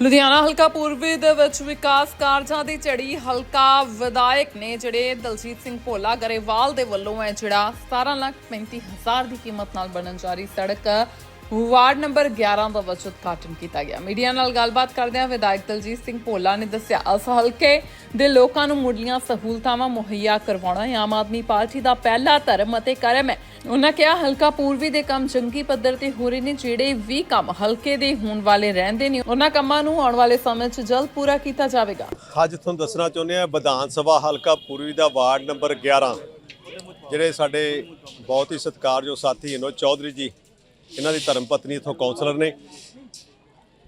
ਲੁਧਿਆਣਾ ਹਲਕਾ ਪੂਰਬੀ ਦੇ ਵਿੱਚ ਵਿਕਾਸ ਕਾਰਜਾਂ ਦੀ ਝੜੀ ਹਲਕਾ ਵਿਧਾਇਕ ਨੇ ਜਿਹੜੇ ਦਲਜੀਤ ਸਿੰਘ ਭੋਲਾ ਗਰੇਵਾਲ ਦੇ ਵੱਲੋਂ ਹੈ, ਜਿਹੜਾ 17 ਲੱਖ 35 ਹਜ਼ਾਰ ਦੀ ਕੀਮਤ ਨਾਲ ਬਣਨ ਜਾ ਰਹੀ ਸੜਕ ਵਾਰਡ ਨੰਬਰ 11 ਦਾ ਵਿੱਚ ਉਦਘਾਟਨ ਕੀਤਾ ਗਿਆ। ਮੀਡੀਆ ਨਾਲ ਗੱਲਬਾਤ ਕਰਦਿਆਂ ਵਿਧਾਇਕ ਦਲਜੀਤ ਸਿੰਘ ਭੋਲਾ ਨੇ ਦੱਸਿਆ ਇਸ ਹਲਕੇ ਦੇ ਲੋਕਾਂ ਨੂੰ ਮੁੱਢਲੀਆਂ ਸਹੂਲਤਾਵਾਂ ਮੁਹੱਈਆ ਕਰਵਾਉਣਾ ਆਮ ਆਦਮੀ ਪਾਰਟੀ ਦਾ ਪਹਿਲਾ ਧਰਮ ਅਤੇ ਕਰਮ ਹੈ। ਉਹਨਾਂ ਕਿਹਾ, ਹਲਕਾ ਪੂਰਬੀ ਦੇ ਕੰਮ ਜੰਗੀ ਪੱਧਰ ਤੇ ਹੋ ਰਹੇ ਨੇ, ਜਿਹੜੇ ਵੀ ਕੰਮ ਹਲਕੇ ਦੇ ਹੋਣ ਵਾਲੇ ਰਹਿੰਦੇ ਨੇ ਉਹਨਾਂ ਕੰਮਾਂ ਨੂੰ ਆਉਣ ਵਾਲੇ ਸਮੇਂ 'ਚ ਜਲਦ ਪੂਰਾ ਕੀਤਾ ਜਾਵੇਗਾ। ਅੱਜ ਤੁਹਾਨੂੰ ਦੱਸਣਾ ਚਾਹੁੰਦੇ ਆ ਵਿਧਾਨ ਸਭਾ ਹਲਕਾ ਪੂਰਬੀ ਦਾ ਵਾਰਡ ਨੰਬਰ 11 ਜਿਹੜੇ ਸਾਡੇ ਬਹੁਤ ਹੀ ਸਤਿਕਾਰਯੋਗ ਸਾਥੀ ਵਿਨੋਦ ਚੌਧਰੀ ਜੀ ਇਹਨਾਂ ਦੀ ਧਰਮ ਪਤਨੀ ਇਥੋਂ ਕਾਉਂਸਲਰ ਨੇ।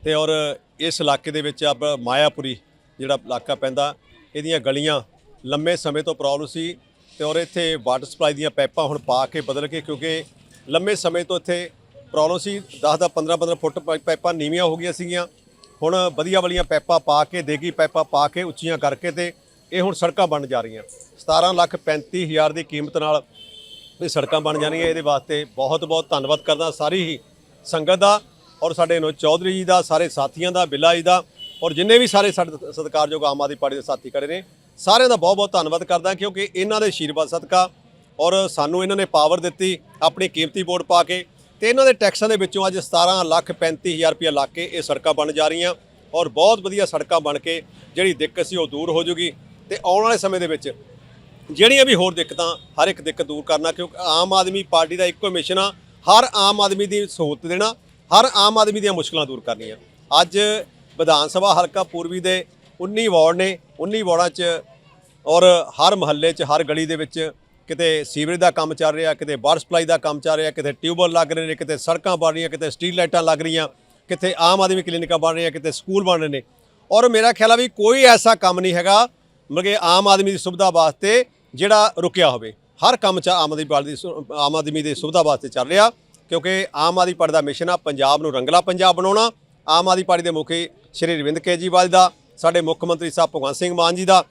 ਤੇ ਔਰ ਇਸ ਇਲਾਕੇ ਦੇ ਵਿੱਚ ਆਪ ਮਾਇਆਪੁਰੀ ਜਿਹੜਾ ਇਲਾਕਾ ਪੈਂਦਾ, ਇਹਦੀਆਂ ਗਲੀਆਂ ਲੰਮੇ ਸਮੇਂ ਤੋਂ ਪ੍ਰੋਬਲਮ ਸੀ ਤੇ ਔਰ ਇੱਥੇ ਵਾਟਰ ਸਪਲਾਈ ਦੀਆਂ ਪਾਈਪਾਂ ਹੁਣ ਪਾ ਕੇ ਬਦਲ ਕੇ ਕਿਉਂਕਿ ਲੰਮੇ ਸਮੇਂ ਤੋਂ ਇੱਥੇ ਪ੍ਰੋਬਲਮ ਸੀ। 10 ਦਾ 15 15 ਫੁੱਟ ਪਾਈ- ਪਾਈਪਾਂ ਨੀਵੀਆਂ ਹੋ ਗਈਆਂ ਸੀਗੀਆਂ। ਹੁਣ ਵਧੀਆ ਵਾਲੀਆਂ ਪਾਈਪਾਂ ਪਾ ਕੇ, ਦੇਗੀ ਪਾਈਪਾਂ ਪਾ ਕੇ, ਉੱਚੀਆਂ ਕਰਕੇ ਤੇ ਇਹ ਹੁਣ ਸੜਕਾਂ ਬਣ ਜਾ ਰਹੀਆਂ। 17 ਲੱਖ 35 ਹਜ਼ਾਰ ਦੀ ਕੀਮਤ ਨਾਲ ਵੀ ਸੜਕਾਂ ਬਣ ਜਾਣਗੀਆਂ ਇਹਦੇ ਵਾਸਤੇ। ਬਹੁਤ ਬਹੁਤ ਧੰਨਵਾਦ ਕਰਦਾ ਸਾਰੀ ਹੀ ਸੰਗਤ ਦਾ ਔਰ ਸਾਡੇ ਨੋ ਚੌਧਰੀ ਜੀ ਦਾ, ਸਾਰੇ ਸਾਥੀਆਂ ਦਾ, ਬਿੱਲਾ ਜੀ ਦਾ ਔਰ ਜਿੰਨੇ ਵੀ ਸਾਰੇ ਸਾਡੇ ਸਤਿਕਾਰਯੋਗ ਆਮ ਆਦਮੀ ਪਾਰਟੀ ਦੇ ਸਾਥੀ ਖੜੇ ਨੇ, ਸਾਰਿਆਂ ਦਾ ਬਹੁਤ ਬਹੁਤ ਧੰਨਵਾਦ ਕਰਦਾ ਕਿਉਂਕਿ ਇਹਨਾਂ ਦੇ ਆਸ਼ੀਰਵਾਦ ਸਦਕਾ ਔਰ ਸਾਨੂੰ ਇਹਨਾਂ ਨੇ ਪਾਵਰ ਦਿੱਤੀ, ਆਪਣੀ ਕੀਮਤੀ ਵੋਟ ਪਾ ਕੇ ਤੇ ਇਹਨਾਂ ਦੇ ਟੈਕਸਾਂ ਦੇ ਵਿੱਚੋਂ ਅੱਜ 17 ਲੱਖ 35 ਹਜ਼ਾਰ ਰੁਪਏ ਲਾ ਕੇ ਇਹ ਸੜਕਾਂ ਬਣ ਜਾ ਰਹੀਆਂ ਔਰ ਬਹੁਤ ਵਧੀਆ ਸੜਕਾਂ ਬਣ ਕੇ ਜਿਹੜੀ ਦਿੱਕਤ ਸੀ ਉਹ ਦੂਰ ਹੋ ਜੂਗੀ ਤੇ ਆਉਣ ਵਾਲੇ ਸਮੇਂ ਦੇ ਵਿੱਚ ਜਿਹੜੀਆਂ ਵੀ ਹੋਰ ਦਿੱਕਤਾਂ ਹਰ ਇੱਕ ਦਿੱਕਤ ਦੂਰ ਕਰਨਾ, ਕਿਉਂਕਿ ਆਮ ਆਦਮੀ ਪਾਰਟੀ ਦਾ ਇੱਕੋ ਮਿਸ਼ਨ ਆ, ਹਰ ਆਮ ਆਦਮੀ ਦੀ ਸਹੂਲਤ ਦੇਣਾ, ਹਰ ਆਮ ਆਦਮੀ ਦੀਆਂ ਮੁਸ਼ਕਲਾਂ ਦੂਰ ਕਰਨੀਆਂ। ਅੱਜ ਵਿਧਾਨ ਸਭਾ ਹਲਕਾ ਪੂਰਬੀ ਦੇ 19 ਵਾਰਡ ਨੇ 19 ਵਾਰਡਾਂ 'ਚ ਔਰ ਹਰ ਮਹੱਲੇ 'ਚ, ਹਰ ਗਲੀ ਦੇ ਵਿੱਚ ਕਿਤੇ ਸੀਵਰੇਜ ਦਾ ਕੰਮ ਚੱਲ ਰਿਹਾ, ਕਿਤੇ ਵਾਟਰ ਸਪਲਾਈ ਦਾ ਕੰਮ ਚੱਲ ਰਿਹਾ, ਕਿਤੇ ਟਿਊਬਵੈੱਲ ਲੱਗ ਰਹੇ ਨੇ, ਕਿਤੇ ਸੜਕਾਂ ਬਣ ਰਹੀਆਂ, ਕਿਤੇ ਸਟਰੀਟ ਲਾਈਟਾਂ ਲੱਗ ਰਹੀਆਂ, ਕਿਤੇ ਆਮ ਆਦਮੀ ਕਲੀਨਿਕਾਂ ਬਣ ਰਹੀਆਂ, ਕਿਤੇ ਸਕੂਲ ਬਣ ਰਹੇ ਨੇ। ਔਰ ਮੇਰਾ ਖਿਆਲ ਆ ਵੀ ਕੋਈ ਐਸਾ ਕੰਮ ਨਹੀਂ ਹੈਗਾ, ਮਤਲਬ ਕਿ ਆਮ ਆਦਮੀ ਦੀ ਸੁਵਿਧਾ ਵਾਸਤੇ ਜਿਹੜਾ ਰੁਕਿਆ ਹੋਵੇ। ਹਰ ਕੰਮ 'ਚ ਆਮ ਆਦਮੀ ਪਾਰਟੀ ਦੀ ਸੁ- ਆਮ ਆਦਮੀ ਦੀ ਸੁਵਿਧਾ ਵਾਸਤੇ ਚੱਲ ਰਿਹਾ, ਕਿਉਂਕਿ ਆਮ ਆਦਮੀ ਪਾਰਟੀ ਦਾ ਮਿਸ਼ਨ ਆ ਪੰਜਾਬ ਨੂੰ ਰੰਗਲਾ ਪੰਜਾਬ ਬਣਾਉਣਾ। ਆਮ ਆਦਮੀ ਪਾਰਟੀ ਦੇ ਮੁਖੀ ਸ਼੍ਰੀ ਰਵਿੰਦ ਕੇਜਰੀਵਾਲ ਦਾ, ਸਾਡੇ ਮੁੱਖ ਮੰਤਰੀ ਸਾਹਿਬ ਭਗਵੰਤ ਸਿੰਘ ਮਾਨ ਜੀ ਦਾ,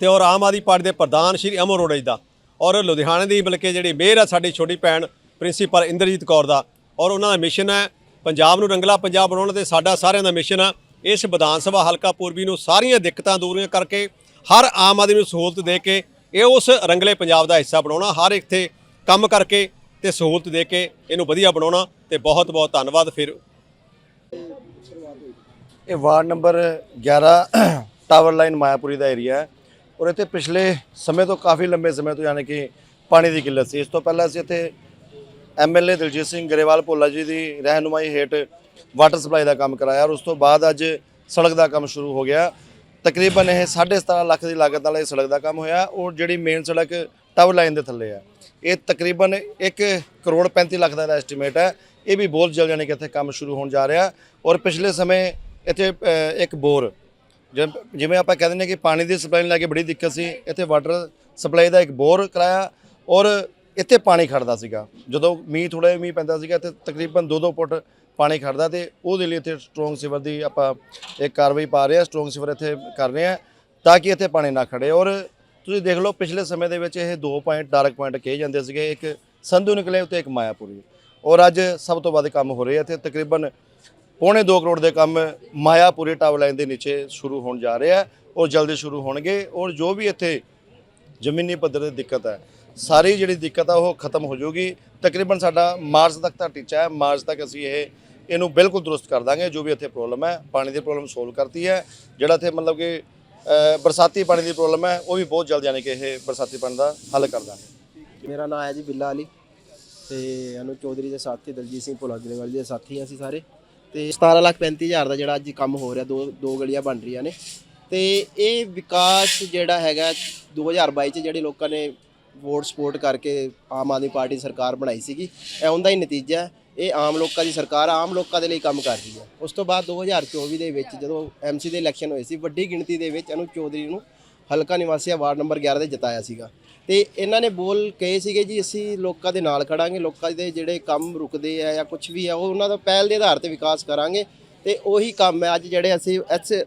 ਤੇ ਔਰ ਆਮ ਆਦਮੀ ਪਾਰਟੀ ਦੇ ਪ੍ਰਧਾਨ ਸ਼੍ਰੀ ਅਮਰ ਅਰੋੜਾ ਜੀ ਦਾ। ਔਰ ਲੁਧਿਆਣੇ ਦੀ ਬਲਕਿ ਜਿਹੜੀ ਮੇਅਰ ਆ ਸਾਡੀ ਛੋਟੀ ਭੈਣ ਪ੍ਰਿੰਸੀਪਲ ਇੰਦਰਜੀਤ ਕੌਰ ਦਾ, ਔਰ ਉਹਨਾਂ ਦਾ ਮਿਸ਼ਨ ਹੈ ਪੰਜਾਬ ਨੂੰ ਰੰਗਲਾ ਪੰਜਾਬ ਬਣਾਉਣ ਤੇ ਸਾਡਾ ਸਾਰਿਆਂ ਦਾ ਮਿਸ਼ਨ ਆ ਇਸ ਵਿਧਾਨ ਸਭਾ ਹਲਕਾ ਪੂਰਬੀ ਨੂੰ ਸਾਰੀਆਂ ਦਿੱਕਤਾਂ ਦੂਰੀਆਂ ਕਰਕੇ ਹਰ ਆਮ ਆਦਮੀ ਨੂੰ ਸਹੂਲਤ ਦੇ ਕੇ ਇਹ ਉਸ ਰੰਗਲੇ ਪੰਜਾਬ ਦਾ ਹਿੱਸਾ ਬਣਾਉਣਾ, ਹਰ ਇੱਥੇ ਕੰਮ ਕਰਕੇ ਤੇ ਸਹੂਲਤ ਦੇ ਕੇ ਇਹਨੂੰ ਵਧੀਆ ਬਣਾਉਣਾ ਤੇ ਬਹੁਤ ਬਹੁਤ ਧੰਨਵਾਦ ਫਿਰ। ਇਹ ward number 11 tower line Mayapuri ਦਾ ਏਰੀਆ ਹੈ। ਔਰ ਇੱਥੇ ਪਿਛਲੇ ਸਮੇਂ ਤੋਂ ਕਾਫੀ ਲੰਬੇ ਸਮੇਂ ਤੋਂ ਯਾਨੀ ਕਿ ਪਾਣੀ ਦੀ ਕਿੱਲਤ ਸੀ। ਇਸ ਤੋਂ ਪਹਿਲਾਂ ਅਸੀਂ ਇੱਥੇ ਐਮਐਲਏ ਦਿਲਜੀਤ ਸਿੰਘ ਗਰੇਵਾਲ ਭੋਲਾ ਜੀ ਦੀ ਰਹਿਨੁਮਾਈ ਹੇਠ ਵਾਟਰ ਸਪਲਾਈ ਦਾ ਕੰਮ ਕਰਾਇਆ ਔਰ ਉਸ ਤੋਂ ਬਾਅਦ ਅੱਜ ਸੜਕ ਦਾ ਕੰਮ ਸ਼ੁਰੂ ਹੋ ਗਿਆ। ਤਕਰੀਬਨ ਇਹ 17.5 ਲੱਖ ਦੀ ਲਾਗਤ ਨਾਲ ਇਹ ਸੜਕ ਦਾ ਕੰਮ ਹੋਇਆ। ਔਰ ਜਿਹੜੀ ਮੇਨ ਸੜਕ ਟਾਵਰ ਲਾਈਨ ਦੇ ਥੱਲੇ ਹੈ ਇਹ ਤਕਰੀਬਨ 1 ਕਰੋੜ 35 ਲੱਖ ਦਾ ਐਸਟੀਮੇਟ ਹੈ। ਇਹ ਵੀ ਬਹੁਤ ਜਲਦ ਯਾਨੀ ਕਿ ਇੱਥੇ ਕੰਮ ਸ਼ੁਰੂ ਹੋਣ ਜਾ ਰਿਹਾ। ਔਰ ਪਿਛਲੇ ਸਮੇਂ ਇੱਥੇ ਇੱਕ ਬੋਰ, ਜਿਵੇਂ ਆਪਾਂ ਕਹਿੰਦੇ ਨੇ ਕਿ ਪਾਣੀ ਦੀ ਸਪਲਾਈ ਨੂੰ ਲੈ ਕੇ ਬੜੀ ਦਿੱਕਤ ਸੀ। ਇੱਥੇ ਵਾਟਰ ਸਪਲਾਈ ਦਾ ਇੱਕ ਬੋਰ ਕਰਾਇਆ ਔਰ ਇੱਥੇ ਪਾਣੀ ਖੜਦਾ ਸੀਗਾ। ਜਦੋਂ ਮੀਂਹ ਥੋੜਾ ਮੀਂਹ ਪੈਂਦਾ ਸੀਗਾ, ਇੱਥੇ ਤਕਰੀਬਨ 2-2 ਫੁੱਟ ਪਾਣੀ ਖੜਦਾ ਤੇ ਉਹਦੇ ਲਈ ਇੱਥੇ ਸਟਰੋਂਗ ਸਿਵਰ ਦੀ ਆਪਾਂ ਇੱਕ ਕਾਰਵਾਈ ਪਾ ਰਹੇ ਆ ਸਟਰੋਂਗ ਸਿਵਰ ਇੱਥੇ ਕਰ ਰਹੇ ਆ ਤਾਂ ਕਿ ਇੱਥੇ ਪਾਣੀ ਨਾ ਖੜੇ। ਔਰ ਤੁਸੀਂ ਦੇਖ ਲਓ, ਪਿਛਲੇ ਸਮੇਂ ਦੇ ਵਿੱਚ ਇਹ ਦੋ ਪੁਆਇੰਟ ਡਾਰਕ ਪੁਆਇੰਟ ਕਹੇ ਜਾਂਦੇ ਸੀਗੇ, ਇੱਕ ਸੰਧੂ ਨਿਕਲੇ ਉੱਤੇ ਇੱਕ ਮਾਇਆਪੁਰੀ। ਔਰ ਅੱਜ ਸਭ ਤੋਂ ਵੱਧ ਕੰਮ ਹੋ ਰਹੇ ਆ ਇੱਥੇ ਤਕਰੀਬਨ ਪੌਣੇ 2 ਕਰੋੜ ਦੇ ਕੰਮ ਮਾਇਆਪੁਰੀ ਟਾਵਰ ਲਾਈਨ ਦੇ ਨੀਚੇ ਸ਼ੁਰੂ ਹੋਣ ਜਾ ਰਹੇ ਆ ਔਰ ਜਲਦੀ ਸ਼ੁਰੂ ਹੋਣਗੇ। ਔਰ ਜੋ ਵੀ ਇੱਥੇ ਜ਼ਮੀਨੀ ਪੱਧਰ ਤੇ ਦਿੱਕਤ ਹੈ, ਸਾਰੀ ਜਿਹੜੀ ਦਿੱਕਤ ਆ ਉਹ ਖਤਮ ਹੋ ਜਾਊਗੀ। ਤਕਰੀਬਨ ਸਾਡਾ ਮਾਰਚ ਤੱਕ ਦਾ ਟੀਚਾ ਹੈ, ਮਾਰਚ ਤੱਕ ਅਸੀਂ ਇਹ ਇਹਨੂੰ ਬਿਲਕੁਲ ਦਰੁਸਤ ਕਰ ਦਾਂਗੇ, ਜੋ ਵੀ ਇੱਥੇ ਪ੍ਰੋਬਲਮ ਹੈ, ਪਾਣੀ ਦੀ ਪ੍ਰੋਬਲਮ ਸੋਲਵ ਕਰਤੀ ਹੈ। ਜਿਹੜਾ ਇੱਥੇ ਮਤਲਬ ਕਿ ਬਰਸਾਤੀ ਪਾਣੀ ਦੀ ਪ੍ਰੋਬਲਮ ਹੈ, ਉਹ ਵੀ ਬਹੁਤ ਜਲਦ ਯਾਨੀ ਕਿ ਇਹ ਬਰਸਾਤੀ ਪਾਣੀ ਦਾ ਹੱਲ ਕਰ ਦਾਂਗੇ। ਮੇਰਾ ਨਾਮ ਹੈ ਜੀ ਬਿੱਲਾ ਅਲੀ ਤੇ ਅਨੂ ਚੌਧਰੀ ਦੇ ਸਾਥੀ ਦਲਜੀਤ ਸਿੰਘ ਭੋਲਾ ਗਰੇਵਾਲ ਦੇ ਸਾਥੀ ਹਾਂ ਅਸੀਂ ਸਾਰੇ। ਤੇ 17 ਲੱਖ 35 ਹਜ਼ਾਰ ਦਾ ਜਿਹੜਾ ਅੱਜ ਕੰਮ ਹੋ ਰਿਹਾ, ਦੋ ਦੋ ਗਲੀਆਂ ਬਣ ਰਹੀਆਂ ਨੇ। ਤੇ ਇਹ ਵਿਕਾਸ ਜਿਹੜਾ ਹੈਗਾ 2022 ਚ ਜਿਹੜੇ ਲੋਕਾਂ ਨੇ ਵੋਟ ਸਪੋਰਟ ਕਰਕੇ ਆਮ ਆਦਮੀ ਪਾਰਟੀ ਸਰਕਾਰ ਬਣਾਈ ਸੀਗੀ। ਇਹ ਉਹਦਾ ਹੀ ਨਤੀਜਾ ਹੈ। ਇਹ ਆਮ ਲੋਕਾਂ ਦੀ ਸਰਕਾਰ ਆਮ ਲੋਕਾਂ ਦੇ ਲਈ ਕੰਮ ਕਰ ਰਹੀ ਹੈ। ਉਸ ਤੋਂ ਬਾਅਦ 2024 ਦੇ ਵਿੱਚ ਜਦੋਂ ਐਮਸੀ ਦੇ ਇਲੈਕਸ਼ਨ ਹੋਏ ਸੀ, ਵੱਡੀ ਗਿਣਤੀ ਦੇ ਵਿੱਚ ਅਨੂ ਚੌਧਰੀ ਨੂੰ ਹਲਕਾ ਨਿਵਾਸੀ ਵਾਰਡ ਨੰਬਰ 11 ਦੇ ਜਿਤਾਇਆ ਸੀਗਾ। ਤੇ ਇਹਨਾਂ ਨੇ ਬੋਲ ਕਹੇ ਸੀਗੇ ਜੀ, ਅਸੀਂ ਲੋਕਾਂ ਦੇ ਨਾਲ ਖੜਾਂਗੇ, ਲੋਕਾਂ ਦੇ ਜਿਹੜੇ ਕੰਮ ਰੁਕਦੇ ਆ ਜਾਂ ਕੁਝ ਵੀ ਆ, ਉਹ ਉਹਨਾਂ ਦਾ ਪਹਿਲ ਦੇ ਆਧਾਰ ਤੇ ਵਿਕਾਸ ਕਰਾਂਗੇ। ਤੇ ਉਹੀ ਕੰਮ ਹੈ। ਅੱਜ ਜਿਹੜੇ ਅਸੀਂ ਇਸ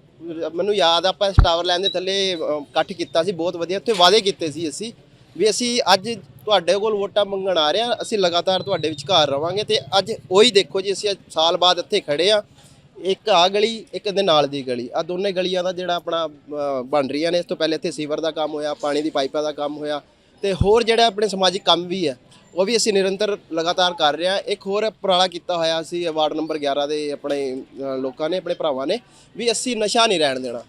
ਮੈਨੂੰ ਯਾਦ ਆ, ਆਪਾਂ ਟਾਵਰ ਲੈਣ ਦੇ ਥੱਲੇ ਇਕੱਠ ਕੀਤਾ ਸੀ, ਬਹੁਤ ਵਧੀਆ, ਉੱਥੇ ਵਾਅਦੇ ਕੀਤੇ ਸੀ ਅਸੀਂ। ਵੀ ਅਸੀਂ ਅੱਜ ਤੁਹਾਡੇ ਕੋਲ ਵੋਟਾਂ ਮੰਗਣ ਆ ਰਹੇ ਹਾਂ, ਅਸੀਂ ਲਗਾਤਾਰ ਤੁਹਾਡੇ ਵਿਚਕਾਰ ਰਵਾਂਗੇ ਤੇ ਅੱਜ ਉਹੀ ਦੇਖੋ ਜੀ, ਅਸੀਂ ਅੱਜ ਸਾਲ ਬਾਅਦ ਇੱਥੇ ਖੜੇ ਆ ਇੱਕ ਆ ਗਲੀ, ਇੱਕ ਦੇ ਨਾਲ ਦੀ ਗਲੀ। ਆ ਦੋਨੇ ਗਲੀਆਂ ਦਾ ਜਿਹੜਾ ਆਪਣਾ ਬਣ ਰਹੀਆਂ ਨੇ। ਇਸ ਤੋਂ ਪਹਿਲੇ ਇੱਥੇ ਸੀਵਰ ਦਾ ਕੰਮ ਹੋਇਆ, ਪਾਣੀ ਦੀ ਪਾਈਪਾਂ ਦਾ ਕੰਮ ਹੋਇਆ ਤੇ ਹੋਰ ਜਿਹੜਾ ਆਪਣੇ ਸਮਾਜਿਕ ਕੰਮ ਵੀ ਹੈ, ਉਹ ਵੀ ਅਸੀਂ ਨਿਰੰਤਰ ਲਗਾਤਾਰ ਕਰ ਰਹੇ ਹਾਂ। ਇੱਕ ਹੋਰ ਉਪਰਾਲਾ ਕੀਤਾ ਹੋਇਆ ਅਸੀਂ ਵਾਰਡ ਨੰਬਰ 11 ਦੇ ਆਪਣੇ ਲੋਕਾਂ ਨੇ, ਆਪਣੇ ਭਰਾਵਾਂ ਨੇ, ਵੀ ਅਸੀਂ ਨਸ਼ਾ ਨਹੀਂ ਰਹਿਣ ਦੇਣਾ।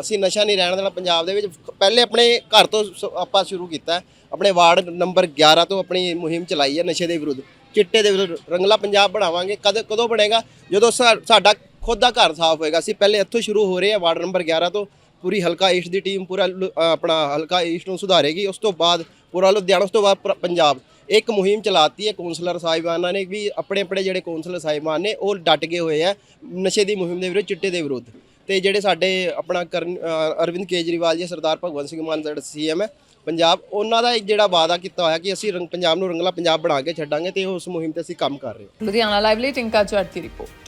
ਅਸੀਂ ਨਸ਼ਾ ਨਹੀਂ ਰਹਿਣ ਦੇਣਾ ਪੰਜਾਬ ਦੇ ਵਿੱਚ। ਪਹਿਲੇ ਆਪਣੇ ਘਰ ਤੋਂ ਸ- ਆਪਾਂ ਸ਼ੁਰੂ ਕੀਤਾ। ਆਪਣੇ ਵਾਰਡ ਨੰਬਰ 11 ਤੋਂ ਆਪਣੀ ਮੁਹਿੰਮ ਚਲਾਈ ਹੈ ਨਸ਼ੇ ਦੇ ਵਿਰੁੱਧ। ਚਿੱਟੇ ਦੇ ਵਿਰੁੱਧ ਰੰਗਲਾ ਪੰਜਾਬ ਬਣਾਵਾਂਗੇ। ਕਦ ਕਦੋਂ ਬਣੇਗਾ? ਜਦੋਂ ਸਾ- ਸਾਡਾ ਖੁਦ ਦਾ ਘਰ ਸਾਫ਼ ਹੋਏਗਾ। ਅਸੀਂ ਪਹਿਲੇ ਇੱਥੋਂ ਸ਼ੁਰੂ ਹੋ ਰਹੇ ਹਾਂ ਵਾਰਡ ਨੰਬਰ 11 ਤੋਂ। ਪੂਰੀ ਹਲਕਾ ਈਸਟ ਦੀ ਟੀਮ ਪੂਰਾ ਲੁ- ਅ, ਆਪਣਾ ਹਲਕਾ ਈਸਟ ਨੂੰ ਸੁਧਾਰੇਗੀ। ਉਸ ਤੋਂ ਬਾਅਦ ਪੂਰਾ ਲੁਧਿਆਣਾ ਉਸ ਤੋਂ ਬਾਅਦ ਪ- ਪੰਜਾਬ। ਇੱਕ ਮੁਹਿੰਮ ਚਲਾਤੀ ਹੈ ਕੌਂਸਲਰ ਸਾਹਿਬਾਨਾਂ ਨੇ ਵੀ ਆਪਣੇ ਆਪਣੇ ਜਿਹੜੇ ਕੌਂਸਲਰ ਸਾਹਿਬਾਨ ਨੇ ਉਹ ਡਟ ਗਏ ਹੋਏ ਆ ਨਸ਼ੇ ਦੀ ਮੁਹਿੰਮ ਦੇ ਵਿਰੁੱਧ ਚਿੱਟੇ ਦੇ ਵਿਰੁੱਧ। ਤੇ ਜਿਹੜੇ ਸਾਡੇ ਆਪਣਾ ਕਰਨ ਅ, ਅਰਵਿੰਦ ਕੇਜਰੀਵਾਲ ਜੀ ਸਰਦਾਰ ਭਗਵੰਤ ਸਿੰਘ ਮਾਨ ਜਿਹੜਾ ਸੀਐਮ ਹੈ ਪੰਜਾਬ ਉਹਨਾਂ ਦਾ ਇੱਕ ਜਿਹੜਾ ਵਾਅਦਾ ਕੀਤਾ ਹੋਇਆ ਕਿ ਅਸੀਂ ਰੰਗ ਪੰਜਾਬ ਨੂੰ ਰੰਗਲਾ ਪੰਜਾਬ ਬਣਾ ਕੇ ਛੱਡਾਂਗੇ ਤੇ ਉਸ ਮੁਹਿੰਮ ਤੇ ਅਸੀਂ ਕੰਮ ਕਰ ਰਹੇ ਹਾਂ। ਲੁਧਿਆਣਾ ਲਾਈਵ ਲਈ ਟਿੰਕਾ ਜੱਟ ਦੀ ਰਿਪੋਰਟ।